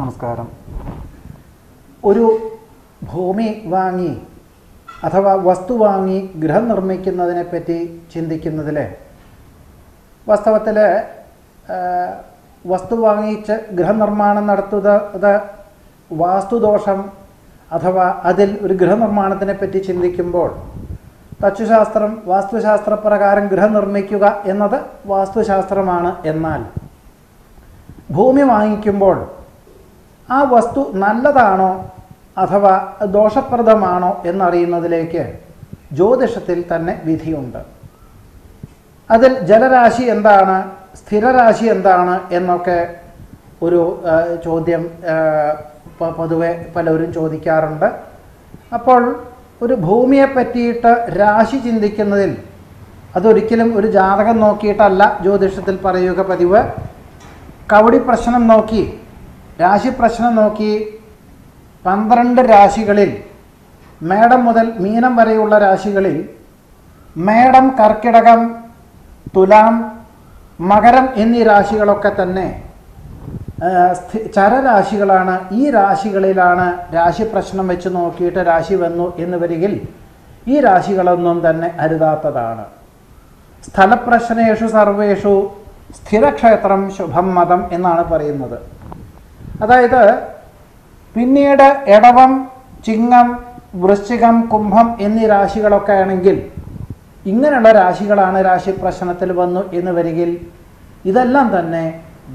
നമസ്കാരം. ഒരു ഭൂമി വാങ്ങി അഥവാ വസ്തു വാങ്ങി ഗൃഹം നിർമ്മിക്കുന്നതിനെ പറ്റി ചിന്തിക്കുന്നതിൽ വാസ്തവത്തിൽ വസ്തു വാങ്ങിച്ച് ഗൃഹനിർമ്മാണം നടത്തുന്നത് വാസ്തുദോഷം അഥവാ അതിൽ ഒരു ഗൃഹനിർമ്മാണത്തിനെ പറ്റി ചിന്തിക്കുമ്പോൾ തച്ചുശാസ്ത്രം വാസ്തുശാസ്ത്രപ്രകാരം ഗൃഹം നിർമ്മിക്കുക എന്നത് വാസ്തുശാസ്ത്രമാണ് എന്നാൽ ഭൂമി വാങ്ങിക്കുമ്പോൾ ആ വസ്തു നല്ലതാണോ അഥവാ ദോഷപ്രദമാണോ എന്നറിയുന്നതിലേക്ക് ജ്യോതിഷത്തിൽ തന്നെ വിധിയുണ്ട്. അതിൽ ജലരാശി എന്താണ് സ്ഥിരരാശി എന്താണ് എന്നൊക്കെ ഒരു ചോദ്യം പൊതുവെ പലരും ചോദിക്കാറുണ്ട്. അപ്പോൾ ഒരു ഭൂമിയെ പറ്റിയിട്ട് രാശി ചിന്തിക്കുന്നതിൽ അതൊരിക്കലും ഒരു ജാതകം നോക്കിയിട്ടല്ല ജ്യോതിഷത്തിൽ പറയുക പതിവ്. കവടി പ്രശ്നം നോക്കി രാശി പ്രശ്നം നോക്കി പന്ത്രണ്ട് രാശികളിൽ മേടം മുതൽ മീനം വരെയുള്ള രാശികളിൽ മേടം കർക്കിടകം തുലാം മകരം എന്നീ രാശികളൊക്കെ തന്നെ ചരരാശികളാണ്. ഈ രാശികളിലാണ് രാശി പ്രശ്നം വെച്ച് നോക്കിയിട്ട് രാശി വന്നു എന്ന് വരികിൽ ഈ രാശികളൊന്നും തന്നെ അരുതാത്തതാണ്. സ്ഥലപ്രശ്നേഷു സർവേഷു സ്ഥിരക്ഷേത്രം ശുഭം മതം എന്നാണ് പറയുന്നത്. അതായത് പിന്നീട് എടവം ചിങ്ങം വൃശ്ചികം കുംഭം എന്നീ രാശികളൊക്കെ ആണെങ്കിൽ ഇങ്ങനെയുള്ള രാശികളാണ് രാശി പ്രശ്നത്തിൽ വന്നു എന്ന് വരികിൽ ഇതെല്ലാം തന്നെ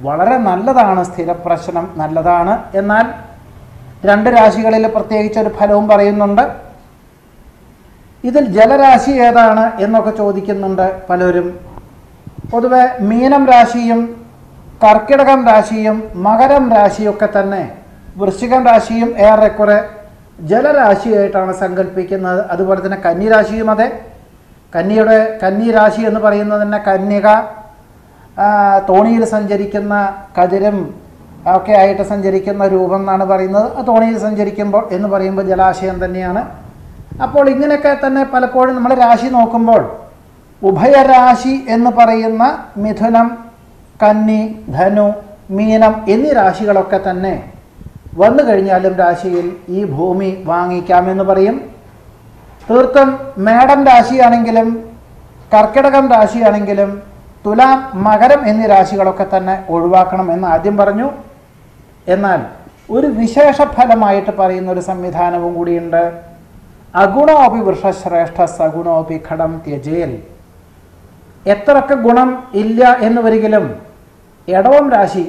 വളരെ നല്ലതാണ് സ്ഥിരപ്രശ്നം നല്ലതാണ്. എന്നാൽ രണ്ട് രാശികളിൽ പ്രത്യേകിച്ച് ഒരു ഫലവും പറയുന്നുണ്ട്. ഇതിൽ ജലരാശി ഏതാണ് എന്നൊക്കെ ചോദിക്കുന്നുണ്ട് പലരും. പൊതുവെ മീനം രാശിയും കർക്കിടകം രാശിയും മകരം രാശിയൊക്കെ തന്നെ വൃശ്ചികം രാശിയും ഏറെക്കുറെ ജലരാശിയായിട്ടാണ് സങ്കല്പിക്കുന്നത് അതുപോലെ തന്നെ കന്നിരാശിയും അതെ. കന്നിയുടെ കന്നി രാശി എന്ന് പറയുന്നത് തന്നെ കന്യക തോണിയിൽ സഞ്ചരിക്കുന്ന കതിരും ഒക്കെ ആയിട്ട് സഞ്ചരിക്കുന്ന രൂപം എന്നാണ് പറയുന്നത്. തോണിയിൽ സഞ്ചരിക്കുമ്പോൾ എന്ന് പറയുമ്പോൾ ജലാശയം തന്നെയാണ്. അപ്പോൾ ഇങ്ങനെയൊക്കെ തന്നെ പലപ്പോഴും നമ്മൾ രാശി നോക്കുമ്പോൾ ഉഭയരാശി എന്ന് പറയുന്ന മിഥുനം കന്നി ധനു മീനം എന്നീ രാശികളൊക്കെ തന്നെ വന്നു കഴിഞ്ഞാലും രാശിയിൽ ഈ ഭൂമി വാങ്ങിക്കാമെന്ന് പറയും. തീർത്തും മേടം രാശിയാണെങ്കിലും കർക്കിടകം രാശിയാണെങ്കിലും തുലാം മകരം എന്നീ രാശികളൊക്കെ തന്നെ ഒഴിവാക്കണം എന്ന് ആദ്യം പറഞ്ഞു. എന്നാൽ ഒരു വിശേഷ ഫലമായിട്ട് പറയുന്ന ഒരു സംവിധാനവും കൂടിയുണ്ട്. അഗുണോപി വൃഷശ്രേഷ്ഠ സഗുണോപി ഘടം ത്യജേൽ. എത്രയൊക്കെ ഗുണം ഇല്ല എന്ന് വരികിലും ഇടവം രാശി.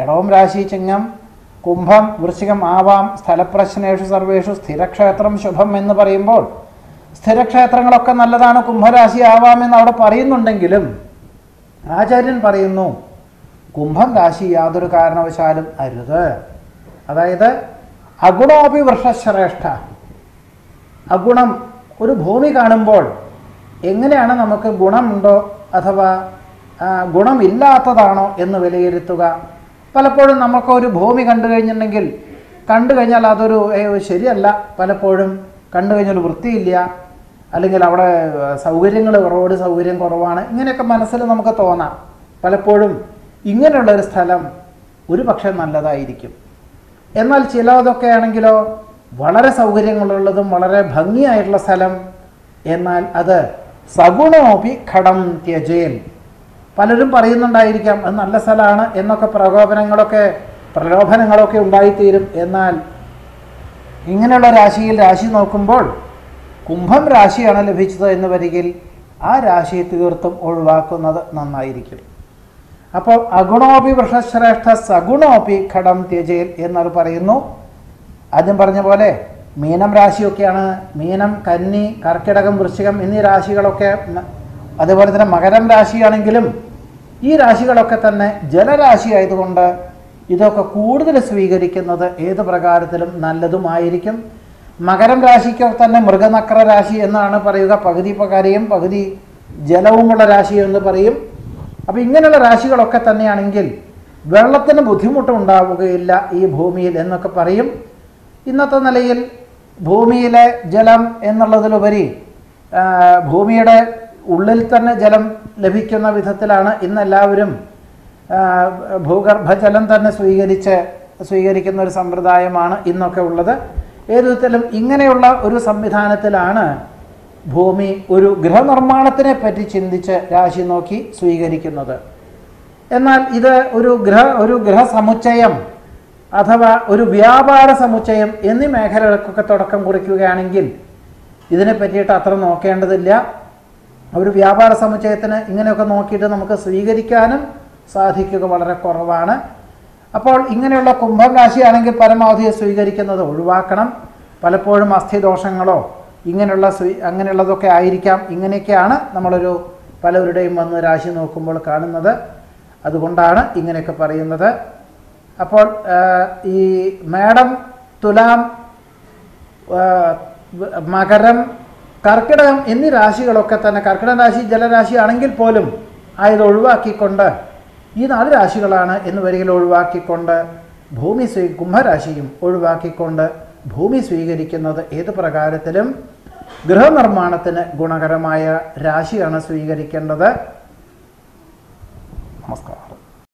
എടവം രാശി ചിങ്ങം കുംഭം വൃശ്ചികം ആവാം സ്ഥലപ്രശ്നേഷു സർവേഷു സ്ഥിരക്ഷേത്രം ശുഭം എന്ന് പറയുമ്പോൾ സ്ഥിരക്ഷേത്രങ്ങളൊക്കെ നല്ലതാണ് കുംഭരാശി ആവാമെന്ന് അവിടെ പറയുന്നുണ്ടെങ്കിലും ആചാര്യൻ പറയുന്നു കുംഭം രാശി യാതൊരു കാരണവശാലും അരുത്. അതായത് അഗുണോപി വൃഷശ്രേഷ്ഠ അഗുണം ഒരു ഭൂമി കാണുമ്പോൾ എങ്ങനെയാണ് നമുക്ക് ഗുണമുണ്ടോ അഥവാ ഗുണമില്ലാത്തതാണോ എന്ന് വിലയിരുത്തുക. പലപ്പോഴും നമുക്കൊരു ഭൂമി കണ്ടു കഴിഞ്ഞിട്ടുണ്ടെങ്കിൽ കണ്ടു കഴിഞ്ഞാൽ അതൊരു ശരിയല്ല. പലപ്പോഴും കണ്ടു കഴിഞ്ഞാൽ വൃത്തിയില്ല. അല്ലെങ്കിൽ അവിടെ സൗകര്യങ്ങൾ റോഡ് സൗകര്യം കുറവാണ്. ഇങ്ങനെയൊക്കെ മനസ്സിൽ നമുക്ക് തോന്നാം. പലപ്പോഴും ഇങ്ങനെയുള്ള ഒരു സ്ഥലം ഒരു പക്ഷേ നല്ലതായിരിക്കും. എന്നാൽ ചിലതൊക്കെ ആണെങ്കിലോ വളരെ സൗകര്യങ്ങളുള്ളതും വളരെ ഭംഗിയായിട്ടുള്ള സ്ഥലം എന്നാൽ അത് സഗുണോപി ഘടം ത്യജേൽ പലരും പറയുന്നുണ്ടായിരിക്കാം അത് നല്ല സ്ഥലമാണ് എന്നൊക്കെ പ്രകോപനങ്ങളൊക്കെ പ്രലോഭനങ്ങളൊക്കെ ഉണ്ടായിത്തീരും. എന്നാൽ ഇങ്ങനെയുള്ള രാശിയിൽ രാശി നോക്കുമ്പോൾ കുംഭം രാശിയാണ് ലഭിച്ചത് എന്ന് വരികിൽ ആ രാശിയെ തീർത്തും ഒഴിവാക്കുന്നത് നന്നായിരിക്കും. അപ്പോൾ അഗുണോപി വൃഷശ്രേഷ്ഠ സഗുണോപി ഘടം ത്യജയൽ എന്നവർ പറയുന്നു. ആദ്യം പറഞ്ഞ പോലെ മീനം രാശിയൊക്കെയാണ്. മീനം കന്നി കർക്കിടകം വൃശ്ചികം എന്നീ രാശികളൊക്കെ അതുപോലെ തന്നെ മകരം രാശിയാണെങ്കിലും ഈ രാശികളൊക്കെ തന്നെ ജലരാശി ആയതുകൊണ്ട് ഇതൊക്കെ കൂടുതൽ സ്വീകരിക്കുന്നത് ഏത് പ്രകാരത്തിലും നല്ലതുമായിരിക്കും. മകരം രാശിക്ക് തന്നെ മൃഗനക്ര രാശി എന്നാണ് പറയുക. പകുതി പകരയും പകുതി ജലവുമുള്ള രാശി എന്ന് പറയും. അപ്പോൾ ഇങ്ങനെയുള്ള രാശികളൊക്കെ തന്നെയാണെങ്കിൽ വെള്ളത്തിന് ബുദ്ധിമുട്ടുണ്ടാവുകയില്ല ഈ ഭൂമിയിൽ എന്നൊക്കെ പറയും. ഇന്നത്തെ നിലയിൽ ഭൂമിയിലെ ജലം എന്നുള്ളതിലുപരി ഭൂമിയുടെ ഉള്ളിൽ തന്നെ ജലം ലഭിക്കുന്ന വിധത്തിലാണ് ഇന്നെല്ലാവരും ഭൂഗർഭജലം തന്നെ സ്വീകരിച്ച് സ്വീകരിക്കുന്ന ഒരു സമ്പ്രദായമാണ് ഇന്നൊക്കെ ഉള്ളത്. ഏതു വിധത്തിലും ഇങ്ങനെയുള്ള ഒരു സംവിധാനത്തിലാണ് ഭൂമി ഒരു ഗൃഹനിർമ്മാണത്തിനെ പറ്റി ചിന്തിച്ച് രാശി നോക്കി സ്വീകരിക്കുന്നത്. എന്നാൽ ഇത് ഒരു ഗൃഹ ഒരു ഗൃഹസമുച്ചയം അഥവാ ഒരു വ്യാപാര സമുച്ചയം എന്നീ മേഖലകൾക്കൊക്കെ തുടക്കം കുറിക്കുകയാണെങ്കിൽ ഇതിനെ പറ്റിയിട്ട് അത്ര നോക്കേണ്ടതില്ല. ഒരു വ്യാപാര സമുച്ചയത്തിന് ഇങ്ങനെയൊക്കെ നോക്കിയിട്ട് നമുക്ക് സ്വീകരിക്കാനും സാധിക്കുക വളരെ കുറവാണ്. അപ്പോൾ ഇങ്ങനെയുള്ള കുംഭം രാശിയാണെങ്കിൽ പരമാവധി സ്വീകരിക്കുന്നത് ഒഴിവാക്കണം. പലപ്പോഴും അസ്ഥിദോഷങ്ങളോ ഇങ്ങനെയുള്ള സ്വീ അങ്ങനെയുള്ളതൊക്കെ ആയിരിക്കാം. ഇങ്ങനെയൊക്കെയാണ് നമ്മളൊരു പലവരുടെയും വന്ന് രാശി നോക്കുമ്പോൾ കാണുന്നത്. അതുകൊണ്ടാണ് ഇങ്ങനെയൊക്കെ പറയുന്നത്. അപ്പോൾ ഈ മേടം തുലാം മകരം കർക്കിടകം എന്നീ രാശികളൊക്കെ തന്നെ കർക്കിടക രാശി ജലരാശി ആണെങ്കിൽ പോലും ആയത് ഒഴിവാക്കിക്കൊണ്ട് ഈ നാല് രാശികളാണ് എന്ന് വരികിൽ ഒഴിവാക്കിക്കൊണ്ട് ഭൂമി സ്വീ കുംഭരാശിയും ഒഴിവാക്കിക്കൊണ്ട് ഭൂമി സ്വീകരിക്കുന്നത് ഏത് പ്രകാരത്തിലും ഗൃഹനിർമ്മാണത്തിന് ഗുണകരമായ രാശിയാണ് സ്വീകരിക്കേണ്ടത്. നമസ്കാരം.